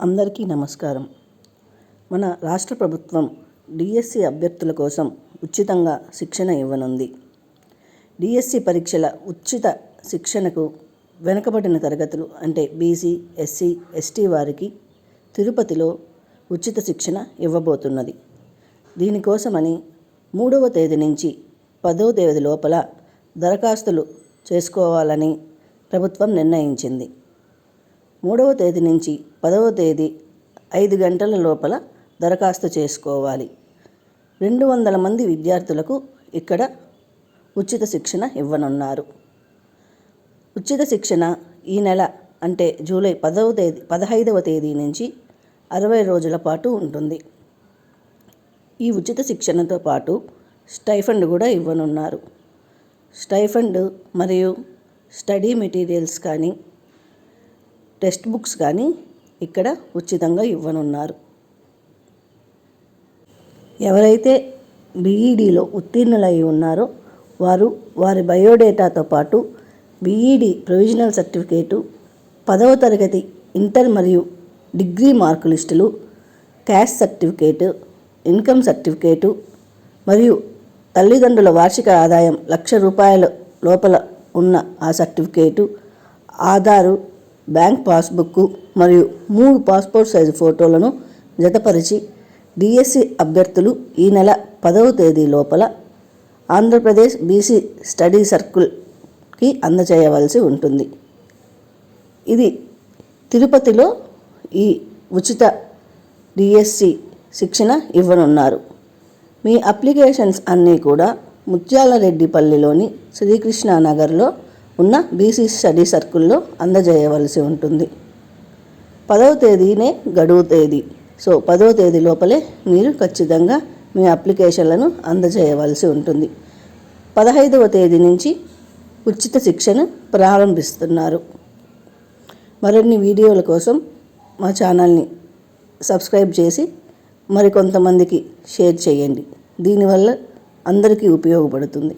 అందరికీ నమస్కారం. మన రాష్ట్ర ప్రభుత్వం డిఎస్సి అభ్యర్థుల కోసం ఉచితంగా శిక్షణ ఇవ్వనుంది. డిఎస్సి పరీక్షల ఉచిత శిక్షణకు వెనుకబడిన తరగతులు అంటే బీసీ ఎస్సీ ఎస్టీ వారికి తిరుపతిలో ఉచిత శిక్షణ ఇవ్వబోతున్నది. దీనికోసమని మూడవ తేదీ నుంచి పదవ తేదీ లోపల దరఖాస్తులు చేసుకోవాలని ప్రభుత్వం నిర్ణయించింది. మూడవ తేదీ నుంచి పదవ తేదీ ఐదు గంటల లోపల దరఖాస్తు చేసుకోవాలి. రెండు వందల మంది విద్యార్థులకు ఇక్కడ ఉచిత శిక్షణ ఇవ్వనున్నారు. ఉచిత శిక్షణ ఈ నెల అంటే జూలై పదవ తేదీ పదహైదవ తేదీ నుంచి అరవై రోజుల పాటు ఉంటుంది. ఈ ఉచిత శిక్షణతో పాటు స్టైఫండ్ కూడా ఇవ్వనున్నారు. స్టైఫండ్ మరియు స్టడీ మెటీరియల్స్ కానీ టెక్స్ట్ బుక్స్ కానీ ఇక్కడ ఉచితంగా ఇవ్వనున్నారు. ఎవరైతే బీఈడీలో ఉత్తీర్ణులై ఉన్నారో వారు వారి బయోడేటాతో పాటు బీఈడీ ప్రొవిజనల్ సర్టిఫికేటు పదవ తరగతి ఇంటర్ మరియు డిగ్రీ మార్కు లిస్టులు క్యాష్ సర్టిఫికేటు ఇన్కమ్ సర్టిఫికేటు మరియు తల్లిదండ్రుల వార్షిక ఆదాయం లక్ష రూపాయల లోపల ఉన్న ఆ సర్టిఫికేటు ఆధారు బ్యాంక్ పాస్బుక్ మరియు మూడు పాస్పోర్ట్ సైజు ఫోటోలను జతపరిచి డిఎస్సి అభ్యర్థులు ఈ నెల పదవ తేదీ లోపల ఆంధ్రప్రదేశ్ బీసీ స్టడీ సర్కిల్కి అందజేయవలసి ఉంటుంది. ఇది తిరుపతిలో ఈ ఉచిత డిఎస్సి శిక్షణ ఇవ్వనున్నారు. మీ అప్లికేషన్స్ అన్నీ కూడా ముత్యాలరెడ్డిపల్లిలోని శ్రీకృష్ణానగర్లో ఉన్న బీసీ స్టడీ సర్కిల్లో అందజేయవలసి ఉంటుంది. పదవ తేదీనే గడువు తేదీ. సో పదవ తేదీ లోపలే మీరు ఖచ్చితంగా మీ అప్లికేషన్లను అందజేయవలసి ఉంటుంది. పదహైదవ తేదీ నుంచి ఉచిత శిక్షణ ప్రారంభిస్తున్నారు. మరిన్ని వీడియోల కోసం మా ఛానల్ని సబ్స్క్రైబ్ చేసి మరికొంతమందికి షేర్ చేయండి. దీనివల్ల అందరికీ ఉపయోగపడుతుంది.